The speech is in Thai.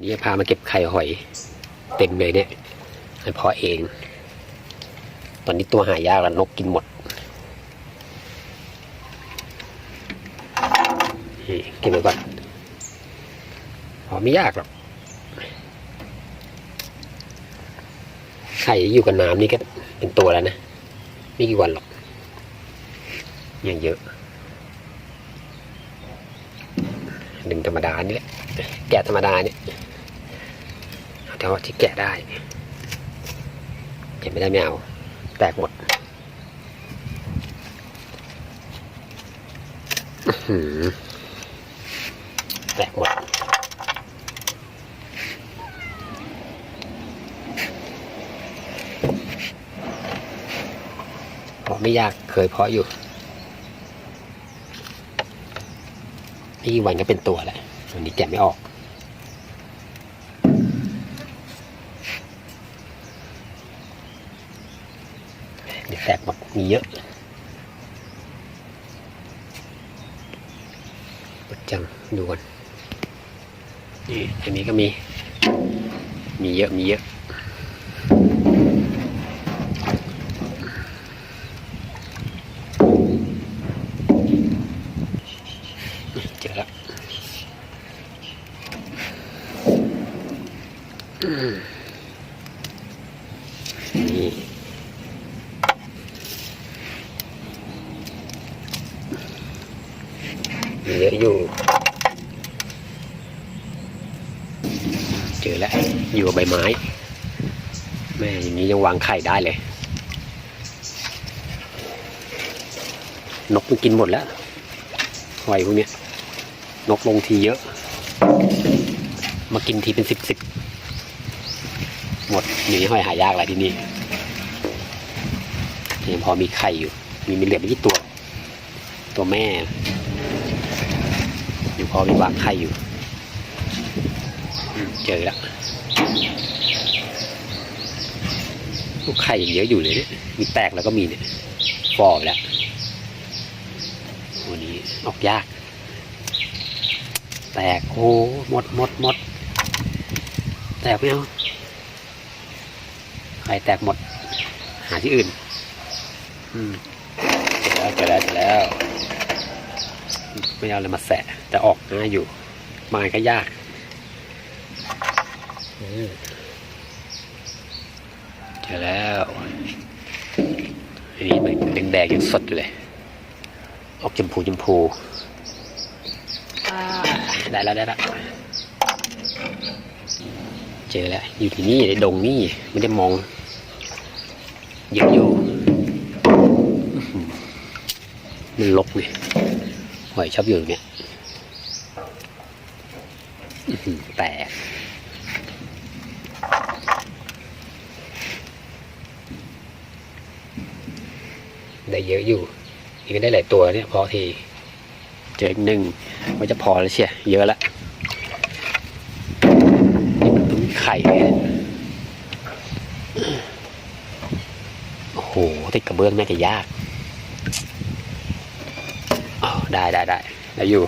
นี่จะพามาเก็บไข่หอย เต็มเลยเนี่ยมันเพาะเอง ตอนนี้ตัวหายากแล้วนกกินหมดเก็บไว้ก่อนเพอไม่ยากหรอกไข่อยู่กับน้ำนี่ก็เป็นตัวแล้วนะ ไม่กี่วันหรอกอย่างเยอะ หนึ่งธรรมดานี่แหละแกะธรรมดาเนี่ยแต่าที่แกะได้แกะไม่ได้ไม่เอา แตกหมดแตกหมดพราะไม่ยากเคยเพาะอยู่ นี่วันก็เป็นตัวแหละวันนี้แกะไม่ออก เดี๋ยวแตกหมดมีเยอะปดจังดูก่อนนี่อันนี้ก็มี มีเยอะมีเยอะ เจอแล้ว อืมนี่มีเยอะอยู่ เจอแล้ว อยู่กับใบไม้ แม่อย่างนี้ยังวางไข่ได้เลย นกมันกินหมดแล้วหอยพวกเนี้ยนกลงทีเยอะ มากินทีเป็นสิบสิบ หมดอย่างนี้หอยหายากอะไรที่นี่ยังพอมีไข่อยู่ มีมีเหลือไม่กี่ตัว ตัวแม่ยังพอมีวางไข่อยู่ เจอแล้วลูกไข่ยังเยอะอยู่เลยเนี่ย มีแตกแล้วก็มีเนี่ยฟอไปแล้ว วันนี้ออกยาก แตกโอ้หมดหมดหมดแตกไม่เอา ใครแตกหมด หาที่อื่น อืมเจอแล้วเจอแล้วเจอแล้ว ไม่เอาเลยมาแสะแต่ออกง่ายอยู่มาก็ยากอืมเจอแล้วอันนี้มันแดงๆยังสดอยู่เลย ออกชมพูชมพูอ่าได้แล้วได้แล้วเจอแล้ว อยู่ที่นี่ในดงนี่ไม่ได้มองเยอะอยู่มันลกเลยหอยชอบอยู่เนี่ยแตกได้เยอะอยู่อีกได้หลายตัวเนี่ยพอที เจออีกหนึ่งว่าจะพอแล้วเชียเยอะละนี่มันเพิ่ง ไข่โอ้โหติดกระเบื้องน่าจะยากได้ได้ได้แล้วอยู่